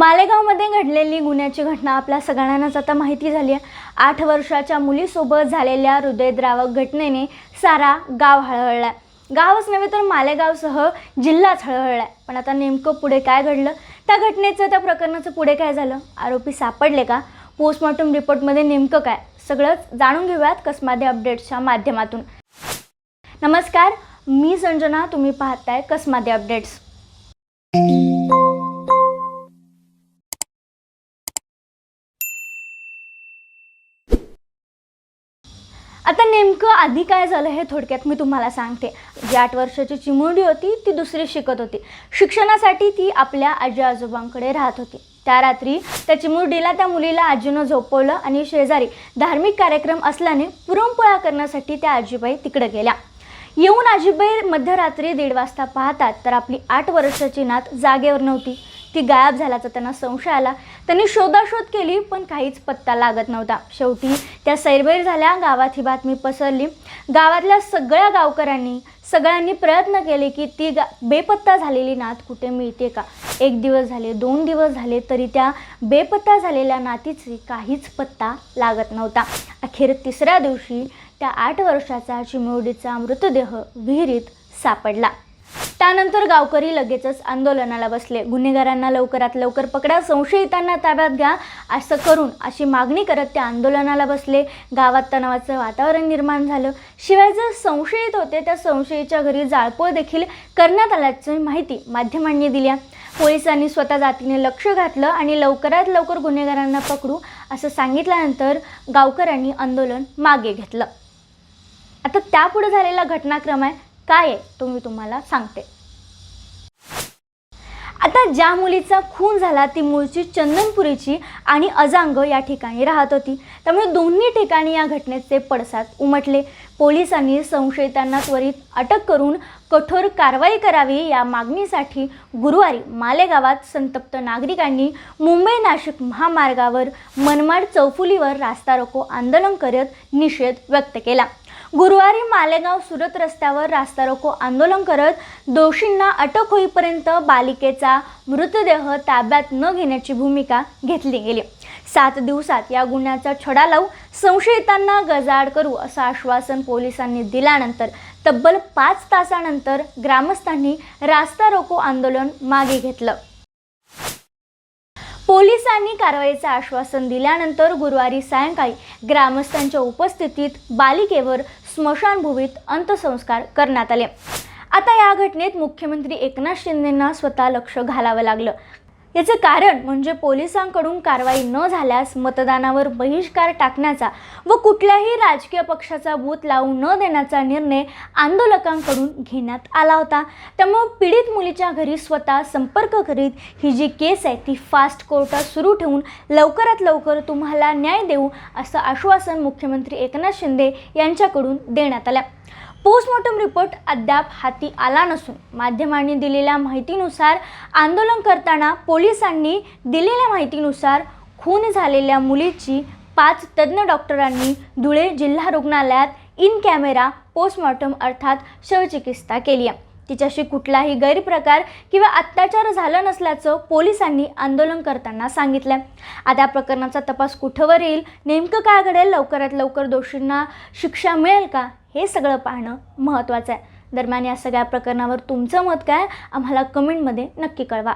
मालेगावमध्ये घडलेली गुन्ह्याची घटना आपल्या सगळ्यांनाच आता माहिती झाली आहे. आठ वर्षाच्या मुलीसोबत झालेल्या हृदयद्रावक घटनेने सारा गाव हळहळला गावच नव्हे तर मालेगावसह जिल्हाच हळहळला पण आता नेमकं पुढे काय घडलं? त्या घटनेचं त्या प्रकरणाचं पुढे काय झालं? आरोपी सापडले का? पोस्टमॉर्टम रिपोर्टमध्ये नेमकं काय? सगळंच जाणून घेऊयात कसमादे अपडेट्सच्या माध्यमातून. नमस्कार मी संजना तुम्ही पाहताय कसमादे अपडेट्स. आता नेमकं आधी काय झालं हे थोडक्यात मी तुम्हाला सांगते. जी आठ वर्षाची चिमुरडी होती ती दुसरी शिकत होती. शिक्षणासाठी ती आपल्या आजी आजोबांकडे राहत होती. त्या रात्री त्या चिमुरडीला त्या मुलीला आजीनं झोपवलं आणि शेजारी धार्मिक कार्यक्रम असल्याने पुरणपोळा करण्यासाठी त्या आजीबाई तिकडे गेल्या. येऊन आजीबाई मध्यरात्री दीड वाजता पाहतात तर आपली आठ वर्षाची नात जागेवर नव्हती. ती गायब झाल्याचा त्यांना संशय आला. त्यांनी शोधाशोध केली पण काहीच पत्ता लागत नव्हता. शेवटी त्या सैरबैर झाल्या गावात ही बातमी पसरली. गावातल्या सगळ्या गावकऱ्यांनी सगळ्यांनी प्रयत्न केले की ती गा बेपत्ता झालेली नात कुठे मिळते का? एक दिवस झाले दोन दिवस झाले तरी त्या बेपत्ता झालेल्या नातीची काहीच पत्ता लागत नव्हता. अखेर तिसऱ्या दिवशी त्या आठ वर्षाचा चिमुरडीचा मृतदेह विहिरीत सापडला. त्यानंतर गावकरी लगेचच आंदोलनाला बसले. गुन्हेगारांना लवकरात लवकर पकडा संशयितांना ताब्यात घ्या असं करून अशी मागणी करत ते आंदोलनाला बसले. गावात तणावाचं वातावरण निर्माण झालं. शिवाय जर संशयित होते त्या संशयीच्या घरी जाळपोळ देखील करण्यात आल्याची माहिती माध्यमांनी दिल्या पोलिसांनी स्वतः जातीने लक्ष घातलं आणि लवकरात लवकर गुन्हेगारांना पकडू असं सांगितल्यानंतर गावकऱ्यांनी आंदोलन मागे घेतलं. आता त्यापुढे झालेला घटनाक्रम आहे. काय आहे तो मी तुम्हाला सांगते. आता ज्या मुलीचा खून झाला ती मूळची चंदनपुरीची आणि अजांग या ठिकाणी राहत होती. त्यामुळे दोन्ही ठिकाणी या घटनेचे पडसाद उमटले. पोलिसांनी संशयितांना त्वरित अटक करून कठोर कारवाई करावी या मागणीसाठी गुरुवारी मालेगावात संतप्त नागरिकांनी मुंबई नाशिक महामार्गावर मनमाड चौफुलीवर रास्ता रोको आंदोलन करत निषेध व्यक्त केला. गुरुवारी मालेगाव सुरत रस्त्यावर रास्ता रोको आंदोलन करत दोषींना अटक होईपर्यंत बालिकेचा मृतदेह ताब्यात न घेण्याची भूमिका घेतली गेली. सात दिवसात या गुन्ह्याचा छडा लावू संशयितांना गजाड करू असं आश्वासन पोलिसांनी दिल्यानंतर तब्बल पाच तासानंतर ग्रामस्थांनी रास्ता रोको आंदोलन मागे घेतलं. पोलिसांनी कारवाईचं आश्वासन दिल्यानंतर गुरुवारी सायंकाळी ग्रामस्थांच्या उपस्थितीत बालिकेवर स्मशानभूमीत अंत्यसंस्कार करण्यात आले. आता या घटनेत मुख्यमंत्री एकनाथ शिंदेंना स्वतः लक्ष घालावं लागलं. याचं कारण म्हणजे पोलिसांकडून कारवाई न झाल्यास मतदानावर बहिष्कार टाकण्याचा व कुठल्याही राजकीय पक्षाचा बूथ लावू न देण्याचा निर्णय आंदोलकांकडून घेण्यात आला होता. त्यामुळे पीडित मुलीच्या घरी स्वतः संपर्क करीत ही जी केस आहे ती फास्ट कोर्टात सुरू ठेवून लवकरात लवकर तुम्हाला न्याय देऊ असं आश्वासन मुख्यमंत्री एकनाथ शिंदे यांच्याकडून देण्यात आलं. पोस्टमॉर्टम रिपोर्ट अद्याप हाती आला नसून माध्यमांनी दिलेल्या माहितीनुसार आंदोलन करताना पोलिसांनी दिलेल्या माहितीनुसार खून झालेल्या मुलीची पाच तज्ज्ञ डॉक्टरांनी धुळे जिल्हा रुग्णालयात इन कॅमेरा पोस्टमॉर्टम अर्थात शवचिकित्सा केली आहे. तिच्याशी कुठलाही गैरप्रकार किंवा अत्याचार झाला नसल्याचं पोलिसांनी आंदोलन करताना सांगितलं आता या प्रकरणाचा तपास कुठंवर येईल? नेमकं काय घडेल? लवकरात लवकर दोषींना शिक्षा मिळेल का? हे सगळं पाहणं महत्त्वाचं आहे. दरम्यान या सगळ्या प्रकरणावर तुमचं मत काय? आम्हाला कमेंटमध्ये नक्की कळवा.